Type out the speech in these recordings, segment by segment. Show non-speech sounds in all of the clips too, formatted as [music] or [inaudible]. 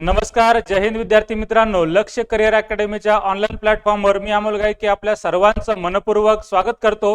नमस्कार जय हिंद विद्यार्थी मित्रांनो. लक्ष करिअर अकॅडमीच्या ऑनलाईन प्लॅटफॉर्मवर मी अमोल गायकी आपल्या सर्वांचं मनपूर्वक स्वागत करतो.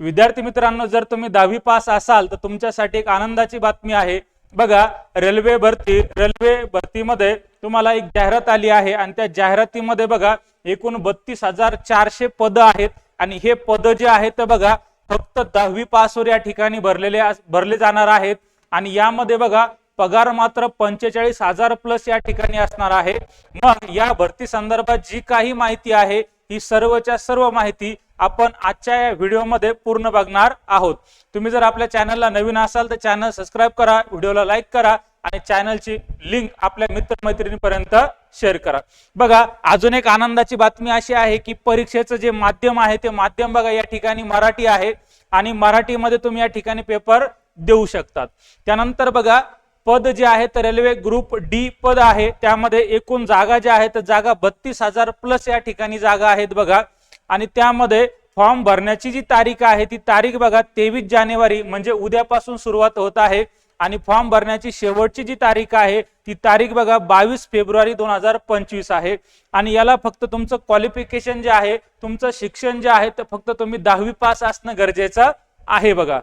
विद्यार्थी मित्रांनो जर तुम्ही दहावी पास असाल तर तुमच्यासाठी एक आनंदाची बातमी आहे. बघा रेल्वे भरती रेल्वे भरतीमध्ये तुम्हाला एक जाहिरात आली आहे आणि त्या जाहिरातीमध्ये बघा एकूण बत्तीस हजार चारशे पद आहेत आणि हे पद जे आहेत ते बघा फक्त दहावी पासवर या ठिकाणी भरलेले अस- भरले जाणार आहेत. आणि यामध्ये बघा पगार मात्र पंचेचाळीस हजार प्लस या ठिकाणी असणार आहे. मग या भरती संदर्भात जी काही माहिती आहे ही सर्वच्या सर्व माहिती आपण आजच्या या व्हिडिओमध्ये पूर्ण बघणार आहोत. तुम्ही जर आपल्या चॅनलला नवीन असाल तर चॅनल सबस्क्राईब करा व्हिडिओला लाईक करा आणि चॅनलची लिंक आपल्या मित्रमैत्रिणीपर्यंत शेअर करा. बघा अजून एक आनंदाची बातमी अशी आहे की परीक्षेचं जे माध्यम आहे ते माध्यम बघा या ठिकाणी मराठी आहे. आणि मराठीमध्ये तुम्ही या ठिकाणी पेपर देऊ शकतात. त्यानंतर बघा पद जे आहे तर रेल्वे ग्रुप डी पद आहे. त्यामध्ये एकूण जागा ज्या आहेत तर जागा बत्तीस हजार प्लस या ठिकाणी जागा आहेत बघा. आणि त्यामध्ये फॉर्म भरण्याची जी तारीख आहे ती तारीख बघा तेवीस जानेवारी म्हणजे उद्यापासून सुरुवात होत आहे. आणि फॉर्म भरण्याची शेवटची जी तारीख आहे ती तारीख बघा बावीस फेब्रुवारी दोन हजार पंचवीस आहे. आणि याला फक्त तुमचं क्वालिफिकेशन जे आहे तुमचं शिक्षण जे आहे ते फक्त तुम्ही दहावी पास असणं गरजेचं आहे बघा.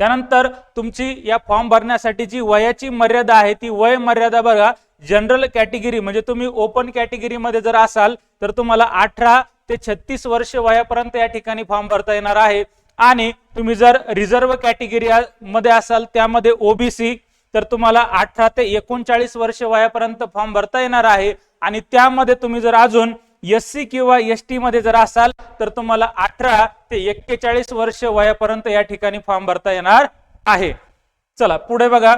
त्यानंतर तुमची या फॉर्म भरण्यासाठी जी वयाची मर्यादा आहे ती वय मर्यादा बघा. जनरल कॅटेगरी म्हणजे तुम्ही ओपन कॅटेगरीमध्ये जर असाल तर तुम्हाला अठरा ते छत्तीस वर्ष वयापर्यंत या ठिकाणी फॉर्म भरता येणार आहे. आणि तुम्ही जर रिझर्व्ह कॅटेगरी मध्ये असाल त्यामध्ये ओबीसी तर तुम्हाला अठरा ते एकोणचाळीस वर्ष वयापर्यंत फॉर्म भरता येणार आहे. आणि त्यामध्ये तुम्ही जर अजून एस सी किंवा एस टी मध्ये जर असाल तर तुम्हाला अठरा ते एक्केचाळीस वर्ष वयापर्यंत या ठिकाणी फॉर्म भरता येणार आहे. चला पुढे बघा.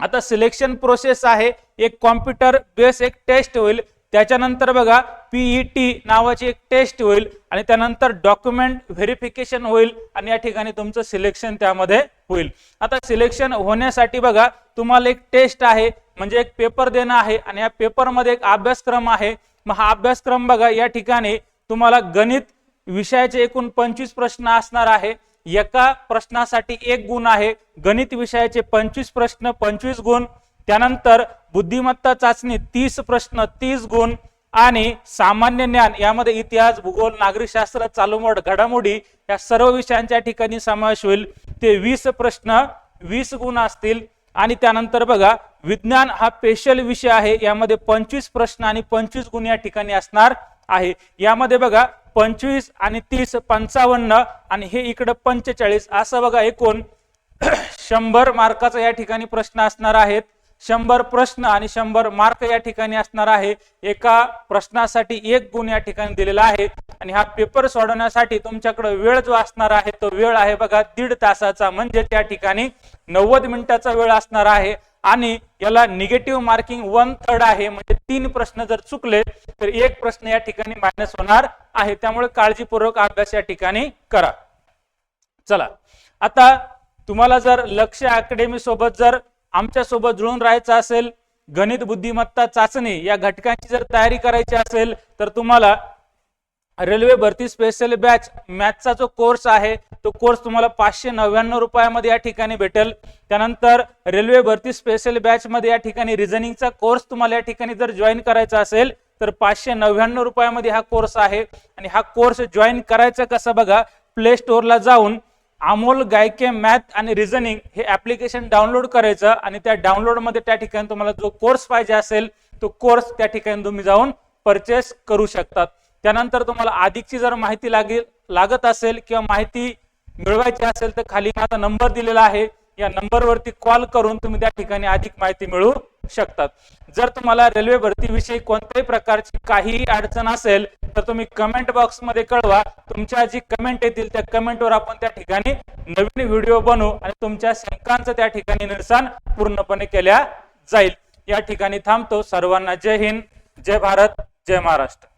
आता सिलेक्शन प्रोसेस आहे. एक कॉम्प्युटर बेस एक टेस्ट होईल. त्याच्यानंतर बघा पीईटी नावाची एक टेस्ट होईल. आणि त्यानंतर डॉक्युमेंट व्हेरिफिकेशन होईल. आणि या ठिकाणी तुमचं सिलेक्शन त्यामध्ये होईल. आता सिलेक्शन होण्यासाठी बघा तुम्हाला एक टेस्ट आहे. म्हणजे एक पेपर देणं आहे. आणि या पेपरमध्ये एक अभ्यासक्रम आहे. मग हा अभ्यासक्रम बघा या ठिकाणी तुम्हाला गणित विषयाचे एकूण पंचवीस प्रश्न असणार आहे. एका प्रश्नासाठी एक गुण आहे. गणित विषयाचे पंचवीस प्रश्न पंचवीस गुण. त्यानंतर बुद्धिमत्ता चाचणी तीस प्रश्न तीस गुण. आणि सामान्य ज्ञान यामध्ये इतिहास भूगोल नागरिकशास्त्र चालूमोड घडामोडी या सर्व विषयांच्या ठिकाणी समावेश होईल. ते वीस प्रश्न वीस गुण असतील. आणि त्यानंतर बघा विज्ञान हा स्पेशल विषय आहे. यामध्ये पंचवीस प्रश्न आणि पंचवीस गुण या ठिकाणी असणार आहे. यामध्ये बघा पंचवीस आणि तीस पंचावन्न आणि हे इकडं पंचेचाळीस. असं बघा एकूण [clears throat] शंभर मार्काचा या ठिकाणी प्रश्न असणार आहेत. शंभर प्रश्न आणि शंभर मार्क या ठिकाणी असणार आहे. एका प्रश्नासाठी एक गुण या ठिकाणी दिलेला आहे. आणि हा पेपर सोडवण्यासाठी तुमच्याकडे वेळ जो असणार आहे तो वेळ आहे बघा दीड तासाचा. म्हणजे त्या ठिकाणी नव्वद मिनिटाचा वेळ असणार आहे. आणि याला निगेटिव्ह मार्किंग वन थर्ड आहे. म्हणजे तीन प्रश्न जर चुकले तर एक प्रश्न या ठिकाणी मायनस होणार आहे. त्यामुळे काळजीपूर्वक अभ्यास या ठिकाणी करा. चला. आता तुम्हाला जर लक्ष अकॅडमी सोबत जर आमच्यासोबत जुळून राहायचं असेल गणित बुद्धिमत्ता चाचणी या घटकांची जर तयारी करायची असेल तर तुम्हाला रेल्वे भरती स्पेशल बॅच मॅथचा जो कोर्स आहे तो कोर्स तुम्हाला पाचशे नव्याण्णव रुपयामध्ये या ठिकाणी भेटेल. त्यानंतर रेल्वे भरती स्पेशल बॅचमध्ये या ठिकाणी रिझनिंगचा कोर्स तुम्हाला या ठिकाणी जर जॉईन करायचा असेल तर पाचशे नव्याण्णव रुपयामध्ये हा कोर्स आहे. आणि हा कोर्स जॉईन करायचा कसा बघा प्ले स्टोअरला जाऊन अमोल गायके मॅथ आणि रिझनिंग हे ऍप्लिकेशन डाउनलोड करायचं आणि त्या डाउनलोडमध्ये त्या ठिकाणी तुम्हाला जो कोर्स पाहिजे असेल तो कोर्स त्या ठिकाणी तुम्ही जाऊन परचेस करू शकतात. त्यानंतर तुम्हाला अधिकची जर माहिती लागेल लागत असेल किंवा माहिती मिळवायची असेल तर खाली माझा नंबर दिलेला आहे. या नंबरवरती कॉल करून तुम्ही त्या ठिकाणी अधिक माहिती मिळवू शकतात. जर तुम्हाला रेल्वे भरतीविषयी कोणत्याही प्रकारची काहीही अडचण असेल तर तुम्ही कमेंट बॉक्समध्ये कळवा. तुमच्या जी कमेंट येतील त्या कमेंटवर आपण त्या ठिकाणी नवीन व्हिडिओ बनवू आणि तुमच्या शंकांचं त्या ठिकाणी निरसन पूर्णपणे केल्या जाईल. या ठिकाणी थांबतो. सर्वांना जय हिंद जय भारत जय महाराष्ट्र.